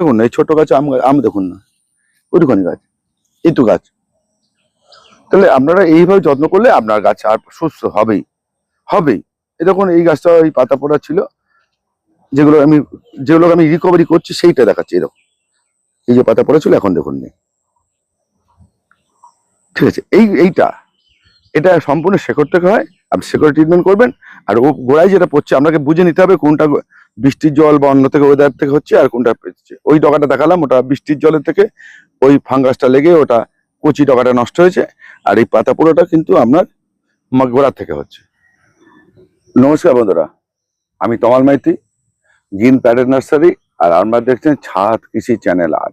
দেখুন না এই ছোট গাছ আম আম দেখুন না ওইটুখানি গাছ এই তো গাছ। তাহলে আপনারা এইভাবে যত্ন করলে আপনার গাছ আর সুস্থ হবেই হবেই। এই দেখুন, এই গাছটা ওই পাতা পড়া ছিল, যেগুলো আমি যেগুলো আমি রিকভারি করছি, সেইটা দেখাচ্ছি এরকম এই যে পাতা পড়েছিল এখন দেখুন নেই। ঠিক আছে, এই, এইটা, এটা সম্পূর্ণ শেকড় থেকে হয়, আপনি শেকড় ট্রিটমেন্ট করবেন, আর ও গোড়ায় যেটা পড়ছে, আপনাকে বুঝে নিতে হবে কোনটা বৃষ্টির জল বা অন্য থেকে ওয়েদার থেকে হচ্ছে আর কোনটা পড়ছে ওই ডগাটা দেখালাম, ওটা বৃষ্টির জলের থেকে ওই ফাঙ্গাসটা লেগে ওটা কচি ডগাটা নষ্ট হয়েছে আর এই পাতা পোড়াটা কিন্তু আপনার গোড়া থেকে হচ্ছে। নমস্কার বন্ধুরা, আমি তমাল মাইতি, গ্রিন প্যাডের নার্সারি আর আপনারা দেখছেন ছাদ কৃষি চ্যানেল আর।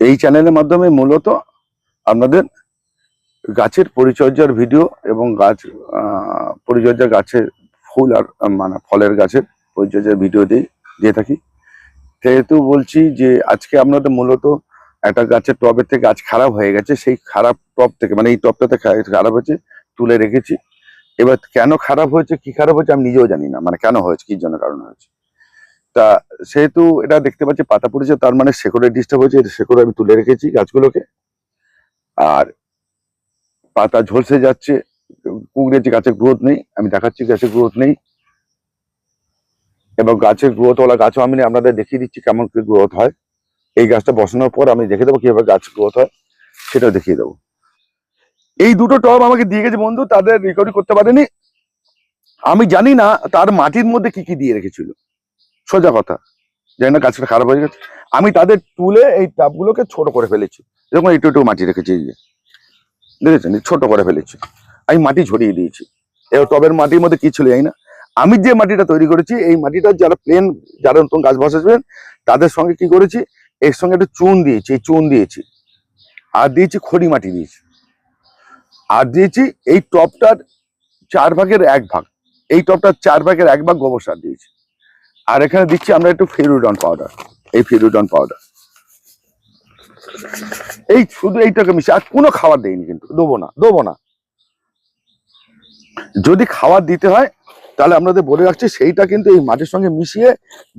এই চ্যানেলের মাধ্যমে মূলত আপনাদের গাছের পরিচর্যার ভিডিও এবং গাছ পরিচর্যা গাছের ফুল আর মানে ফলের গাছের পরিচর্যার ভিডিও দিই দিয়ে থাকি। সেহেতু বলছি যে আজকে আপনাদের মূলত একটা গাছের টবের থেকে গাছ খারাপ হয়ে গেছে, সেই খারাপ টব থেকে মানে এই টবটাতে খা- খারাপ হয়েছে, তুলে রেখেছি। এবার কেন খারাপ হয়েছে, কি খারাপ হয়েছে আমি নিজেও জানি না মানে কেন হয়েছে, কি জন্য কারণ হয়েছে। তা সেহেতু এটা দেখতে পাচ্ছি পাতা পড়েছে, তার মানে শেকড়ে ডিস্টার্ব হয়েছে শেকড়ে আমি তুলে রেখেছি গাছগুলোকে। আর পাতা ঝলসে যাচ্ছে কুঁকড়েছে গাছের গ্রোথ নেই, আমি দেখাচ্ছি গাছের গ্রোথ নেই। এবং গাছের গ্রোথ ওলা গাছও আমি আপনাদের দেখিয়ে দিচ্ছি কেমন কি গ্রোথ হয়। এই গাছটা বসানোর পর আমি দেখে দেবো কীভাবে গাছ গ্রোথ হয়, সেটাও দেখিয়ে দেবো। এই দুটো টব আমাকে দিয়ে গেছে বন্ধু, তাদের রিকভারি করতে পারেনি। আমি জানি না তার মাটির মধ্যে কি কি দিয়ে রেখেছিল। সোজা কথা, জানি না গাছটা খারাপ হয়ে গেছে। আমি তাদের তুলে এই টাবগুলোকে ছোট করে ফেলেছি। এরকম একটু একটু মাটি রেখেছি, এই যে। দেখেছেন? ছোট করে ফেলেছি। আমি মাটি ছড়িয়ে দিয়েছি। এবার টবের মাটির মধ্যে কি ছিল জানি না। আমি যে মাটিটা তৈরি করেছি, এই মাটিটা যারা প্লেন যারা নতুন গাছ বসাবেন তাদের সঙ্গে কি করেছি? এর সঙ্গে একটু চুন দিয়েছি, এই চুন দিয়েছি। আর দিয়েছি খড়ি মাটি দিয়েছি। আর দিয়েছি এই টপটার চার ভাগের এক ভাগ। এই টপটার চার ভাগের এক ভাগ গোবর সার দিয়েছি। আর এখানে দিচ্ছি আমরা একটু ফেরুডন পাউডার এই ফেরুডন পাউডার এই শুধু এইটাকে মিশে আর কোনো খাবার দেয়নি কিন্তু, দেবো না দেবো না। যদি খাবার দিতে হয় তাহলে আপনাদের বলে রাখছি, সেইটা কিন্তু এই মাটির সঙ্গে মিশিয়ে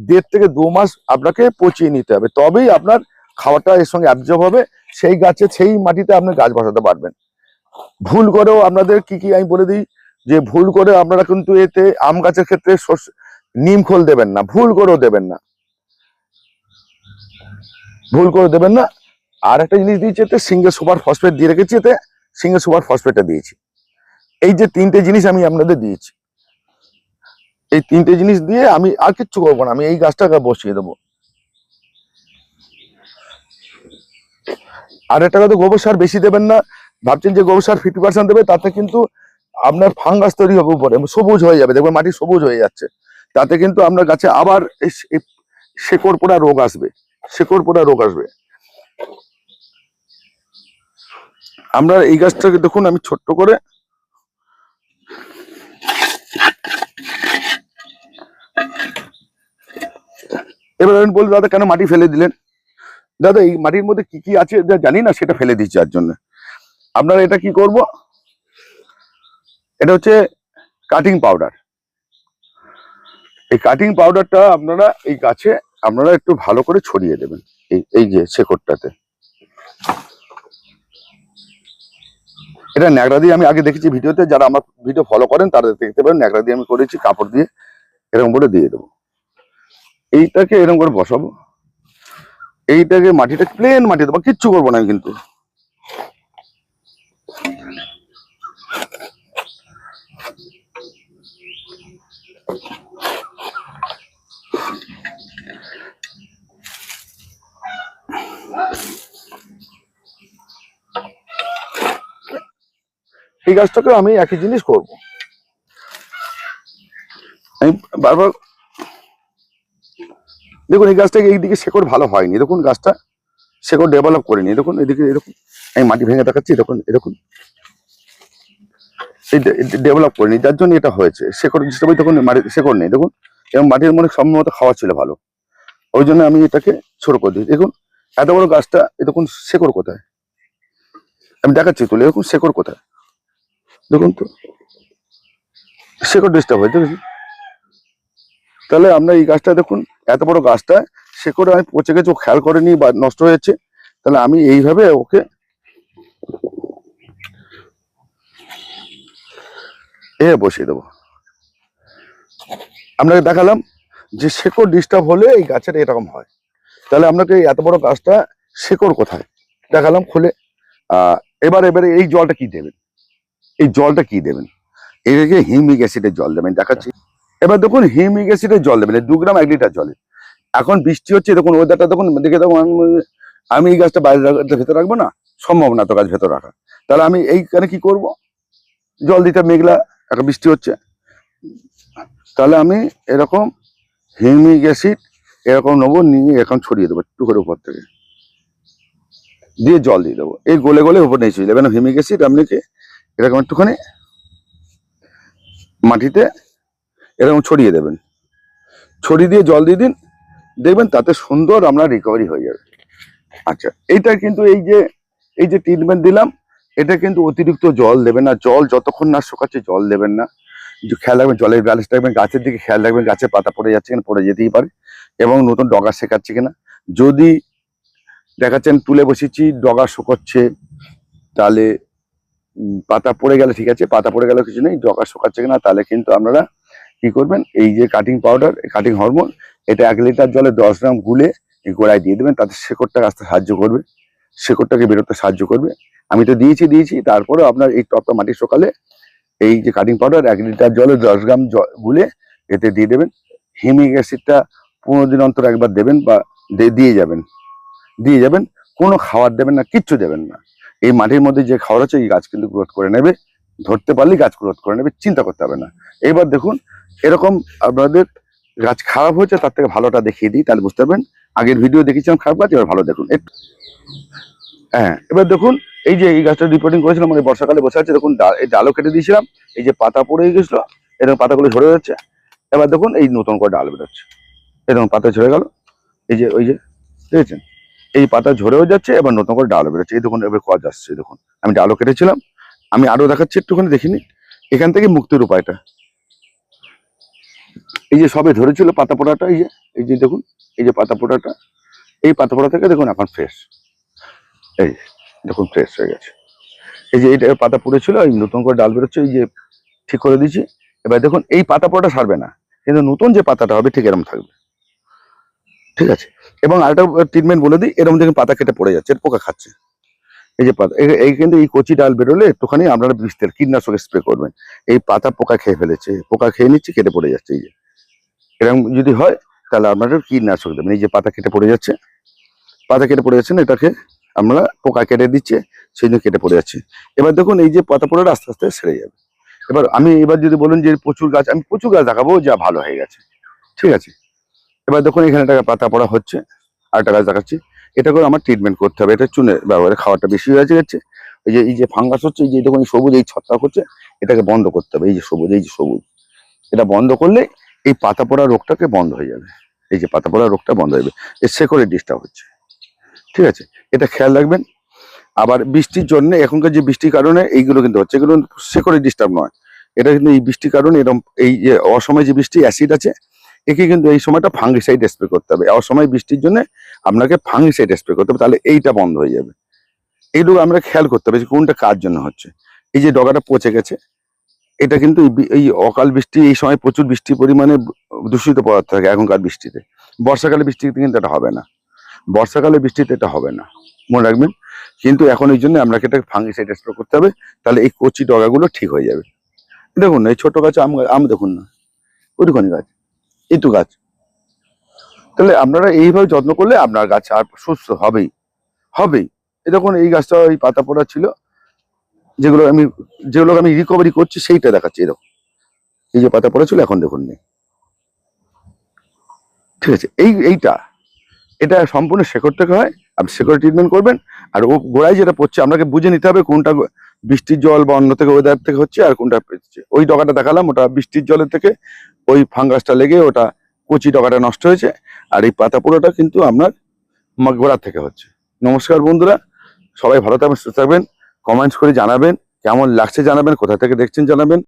দেড় থেকে দু মাস আপনাকে পচিয়ে নিতে হবে। তবেই আপনার খাওয়াটা এর সঙ্গে অ্যাবজর্ব হবে। সেই গাছে, সেই মাটিতে আপনি গাছ বসাতে পারবেন। ভুল করেও আপনাদের কি কি আমি বলে দিই, যে ভুল করে আপনারা কিন্তু এতে আম গাছের ক্ষেত্রে নিম খোল দেবেন না। ভুল করেও দেবেন না। ভুল করে দেবেন না। আর একটা জিনিস দিয়েছি এতে সিঙ্গেল সুপার ফসফেট দিয়ে রেখেছি এতে সিঙ্গেল সুপার ফসফেটটা দিয়েছি। এই যে তিনটে জিনিস আমি আপনাদের দিয়েছি। এই তিনটে জিনিস দিয়ে আমি আর কিচ্ছু করব না, আমি এই গাছটাকে বসিয়ে দেবো। আর একটা কথা, গোবর সার বেশি দেবেন না, ভাবছেন যে গোবর সার ফিফটি পার্সেন্ট দেবে, তাতে কিন্তু আপনার ফাঙ্গাস তৈরি হবে উপরে, সবুজ হয়ে যাবে, দেখবেন মাটি সবুজ হয়ে যাচ্ছে। তাতে কিন্তু আপনার গাছে আবার শেকড় পোড়া রোগ আসবে, শেকড় পোড়া রোগ আসবে। আমরা এই গাছটাকে দেখুন, আমি ছোট্ট করে এবার আমি বলি দাদা কেন মাটি ফেলে দিলেন? দাদা, এই মাটির মধ্যে কি কি আছে যা জানি না, সেটা ফেলে দিচ্ছি যার জন্য। আপনারা এটা কি করব? এটা হচ্ছে কাটিং পাউডার এই কাটিং পাউডারটা আপনারা এই গাছে আপনারা একটু ভালো করে ছড়িয়ে দেবেন, এই এই যে শেকড়টাতে। এটা ন্যাকড়া দিয়ে আমি আগে দেখেছি ভিডিওতে, যারা আমার ভিডিও ফলো করেন, তারা দেখতে পারেন, ন্যাকড়া দিয়ে আমি করেছি, কাপড় দিয়ে এরকম করে দিয়ে দেবো। এইটাকে এরকম করে বসাবো। এইটাকে মাটিটা প্লেন মাটি দেবো, কিচ্ছু করব না আমি কিন্তু। এই গাছটাকে আমি একই জিনিস করব। আমি বারবার দেখুন, এই গাছটাকে এইদিকে শেকড় ভালো হয়নি। দেখুন, গাছটা শেকড় ডেভেলপ করেনি। দেখুন, এদিকে, এরকম আমি মাটি ভেঙে দেখাচ্ছি, দেখুন, এরকম। এই ডেভেলপ করেনি, যার জন্য এটা হয়েছে। শেকড় হিসেবে তখন মাটি শেকড় নেই। দেখুন, এবং মাটির মনে সম্ভবত খাওয়া ছিল ভালো। ওই জন্য আমি এটাকে ছোট করে দিই দেখুন, এত বড় গাছটা দেখুন, শেকড় কোথায়? আমি দেখাচ্ছি তুলে এরকম শেকড় কোথায়? দেখুন তো, শেকড় ডিস্টার্ব হয়েছে দেখেছি তাহলে আমরা এই গাছটা দেখুন, এত বড় গাছটা, সে করে আমি পচে গেছে, ও খেয়াল করেনি বা নষ্ট হয়েছে। তাহলে আমি এইভাবে ওকে এ বসিয়ে দেবো। আপনাকে দেখালাম যে শেকড় ডিস্টার্ব হলে এই গাছের এরকম হয়। তাহলে আপনাকে এত বড় গাছটা শেকড় কোথায়? দেখালাম খুলে। এবার, এবারে এই জলটা কি দেবেন? এই জলটা কি দেবেন? এটাকে হিমিক অ্যাসিডের জল দেবেন, দেখাচ্ছি। এবার দেখুন হিমিক অ্যাসিডের জল দেবেন দু গ্রাম এক লিটার জলে। এখন বৃষ্টি হচ্ছে, দেখুন ওয়েদারটা দেখুন, দেখে দেখুন, আমি- এই গাছটা বাইরে ভেতরে রাখব না? সম্ভব না তো গাছ ভেতর রাখা তাহলে আমি এইখানে কি করব? জল দিতে মেঘলা একটা বৃষ্টি হচ্ছে। তাহলে আমি এরকম হিমিক অ্যাসিড এরকম নেব, নিয়ে এখন ছড়িয়ে দেবো, একটু উপর থেকে। দিয়ে জল দিয়ে দেবো। এই গলে গলে উপর নিয়ে চলে যাবে। হিমিক অ্যাসিড আপনাকে এরকম একটুখানি মাটিতে এরকম ছড়িয়ে দেবেন। ছড়িয়ে দিয়ে জল দিয়ে দিন, দেখবেন তাতে সুন্দর আমরা রিকভারি হয়ে যাবে। আচ্ছা এইটা কিন্তু এই যে এই যে ট্রিটমেন্ট দিলাম, এটা কিন্তু অতিরিক্ত জল দেবেন না। জল যতক্ষণ না শুকাচ্ছে জল দেবেন না। খেয়াল রাখবেন, জলের ব্যালেন্স রাখবেন গাছের দিকে খেয়াল রাখবেন, গাছের পাতা পড়ে যাচ্ছে কিনা, পড়ে যেতেই পারে এবং নতুন ডগা শেখাচ্ছে কিনা। যদি দেখাচ্ছেন তুলে বসেছি, ডগা শুকোচ্ছে, তাহলে পাতা পড়ে গেলে ঠিক আছে, পাতা পড়ে গেলে কিছু নেই, ডগা শুকাচ্ছে কিনা, তাহলে কিন্তু আপনারা কি করবেন? এই যে কাটিং পাউডার কাটিং হরমোন এটা এক লিটার জলে দশ গ্রাম গুলে গোড়ায় দিয়ে দেবেন, তাতে শেকড়টা আসতে সাহায্য করবে। শেকড়টাকে বেরোতে সাহায্য করবে। আমি তো দিয়েছি দিয়েছি তারপরে আপনার এই টপটা মাটি সকালে এই যে কাটিং পাউডার এক লিটার জলে দশ গ্রাম গুলে এতে দিয়ে দেবেন। হিমিক অ্যাসিডটা পনেরো দিন অন্তর একবার দেবেন বা দিয়ে যাবেন। দিয়ে যাবেন, কোনো খাবার দেবেন না, কিচ্ছু দেবেন না। এই মাটির মধ্যে যে খাবার আছে, এই গাছ কিন্তু গ্রোথ করে নেবে। ধরতে পারলেই গাছ গ্রোথ করে নেবে, চিন্তা করতে হবে না। এবার দেখুন, এরকম আপনাদের গাছ খারাপ হয়েছে, তার থেকে ভালোটা দেখিয়ে দিই, তাহলে বুঝতে পারবেন। আগের ভিডিও দেখেছিলাম খারাপ গাছ, এবার ভালো দেখুন। হ্যাঁ এবার দেখুন, এই যে এই গাছটা রিপোর্টিং করেছিলাম মানে বর্ষাকালে বসে আছে, দেখুন এই ডালও কেটে দিয়েছিলাম, এই যে পাতা পড়ে গেছিল, এরকম পাতাগুলো ঝরে যাচ্ছে। এবার দেখুন, এই নতুন করে ডাল বেরোচ্ছে। এরকম পাতা ঝরে গেল, এই যে, ওই যে, দেখেছেন? এই পাতা ঝরেও যাচ্ছে, এবার নতুন করে ডাল বেরোচ্ছে। এই দেখুন, এবার কজ আসছে, দেখুন। আমি ডালও কেটেছিলাম আমি আরও দেখাচ্ছি, একটুখানি দেখিনি। এখান থেকে মুক্তির উপায়টা। এই যে সবে ধরেছিল পাতা পোড়াটা, এই যে এই যে দেখুন, এই যে পাতা পোড়াটা, এই পাতা পোড়া থেকে দেখুন এখন ফ্রেশ এই, দেখুন ফ্রেশ হয়ে গেছে। এই যে এইটা পাতা পড়েছিল, এই নতুন করে ডাল বেরোচ্ছে, এই যে ঠিক করে দিয়েছি। এবার দেখুন, এই পাতা পোড়াটা সারবে না, কিন্তু নতুন যে পাতাটা হবে, ঠিক এরকম থাকবে। ঠিক আছে? এবং আরেকটা ট্রিটমেন্ট বলে দিই এরকম দেখুন পাতা কেটে পড়ে যাচ্ছে, এর পোকা খাচ্ছে। এই যে পাতা, এই- কিন্তু এই কচি ডাল বেরোলে একটুখানি আপনারা বিষ কীটনাশক স্প্রে করবেন। এই পাতা পোকা খেয়ে ফেলেছে, পোকা খেয়ে নিচ্ছে, কেটে পড়ে যাচ্ছে, এই যে। এরকম যদি হয়, তাহলে আপনারা কীটনাশক দেবেন। এই যে পাতা কেটে পড়ে যাচ্ছে, পাতা কেটে পড়ে যাচ্ছে না, এটাকে আমরা পোকা কেটে দিচ্ছে, সেই জন্য কেটে পড়ে যাচ্ছে। এবার দেখুন, এই যে পাতা পড়ে আস্তে আস্তে সেরে যাবে। এবার আমি এবার যদি বলুন যে প্রচুর গাছ, আমি প্রচুর গাছ দেখাবো যা ভালো হয়ে গেছে। ঠিক আছে? এবার দেখুন, এখানে একটা পাতা পড়া হচ্ছে আর একটা গাছ দেখাচ্ছি। এটা করে আমার ট্রিটমেন্ট করতে হবে। এটা চুনে ব্যবহারে খাওয়াটা বেশি হয়ে গেছে। এই যে এই যে ফাঙ্গাস হচ্ছে, এই যে এই সবুজ, এই ছত্রাক হচ্ছে, এটাকে বন্ধ করতে হবে। এই যে সবুজ, এই যে সবুজ, এটা বন্ধ করলে এই পাতা পড়া রোগটাকে বন্ধ হয়ে যাবে। এই যে পাতা পড়া রোগটা বন্ধ হয়ে যাবে। এর শেকড়ে ডিস্টার্ব হচ্ছে। ঠিক আছে? এটা খেয়াল রাখবেন। আবার বৃষ্টির জন্য, এখনকার যে বৃষ্টির কারণে এইগুলো কিন্তু হচ্ছে। এগুলো শেকড়ে ডিস্টার্ব নয়। এটা কিন্তু এই বৃষ্টির কারণে এরকম এই যে অসময়ে যে বৃষ্টি অ্যাসিড আছে একে কিন্তু এই সময়টা ফাঙ্গিসাইড স্প্রে করতে হবে। অসময় বৃষ্টির জন্য আপনাকে ফাঙ্গিসাইড স্প্রে করতে হবে, তাহলে এইটা বন্ধ হয়ে যাবে। এইটুকু আমরা খেয়াল করতে হবে যে কোনটা কার জন্য হচ্ছে। এই যে ডগাটা পচে গেছে, এটা কিন্তু এই অকাল বৃষ্টি, এই সময় প্রচুর বৃষ্টি পরিমাণে দূষিত পদার্থ থাকে এখনকার বৃষ্টিতে। বর্ষাকালে বৃষ্টিতে কিন্তু এটা হবে না। বর্ষাকালে বৃষ্টিতে এটা হবে না। মনে রাখবেন? কিন্তু এখন এই জন্য আপনাকে এটা ফাঙ্গিসাইড স্প্রে করতে হবে, তাহলে এই কচি ডগাগুলো ঠিক হয়ে যাবে। দেখুন না এই ছোট গাছ আম আম দেখুন না। ওইটুখানি গাছ। এই তো গাছ। তাহলে আপনারা এইভাবে যত্ন করলে আপনার গাছ আর সুস্থ হবেই। হবেই। এই দেখুন, এই গাছটা ওই পাতা পড়া ছিল। যেগুলো আমি যেগুলো আমি রিকভারি করছি, সেইটা দেখাচ্ছি এরকম এই যে পাতা পড়া ছিল, এখন দেখুন নেই। ঠিক আছে, এই, এইটা। এটা সম্পূর্ণ শেকড় থেকে হয়, আপনি শেকড় ট্রিটমেন্ট করবেন, আর ও গোড়ায় যেটা পড়ছে, আপনাকে বুঝে নিতে হবে কোনটা বৃষ্টির জল বা অন্য থেকে ওয়েদার থেকে হচ্ছে আর কোনটা পেয়েছে। ওই ডগাটা দেখালাম, ওটা বৃষ্টির জলের থেকে ওই ফাঙ্গাসটা লেগে ওটা কচি ডগাটা নষ্ট হয়েছে আর এই পাতা পোড়াটা কিন্তু আপনার মা- গোড়ার থেকে হচ্ছে। নমস্কার বন্ধুরা, সবাই ভালো থাকবেন, সুস্থ থাকবেন কমেন্টস করে জানাবেন, কেমন লাগছে জানাবেন, কোথা থেকে দেখছেন জানাবেন।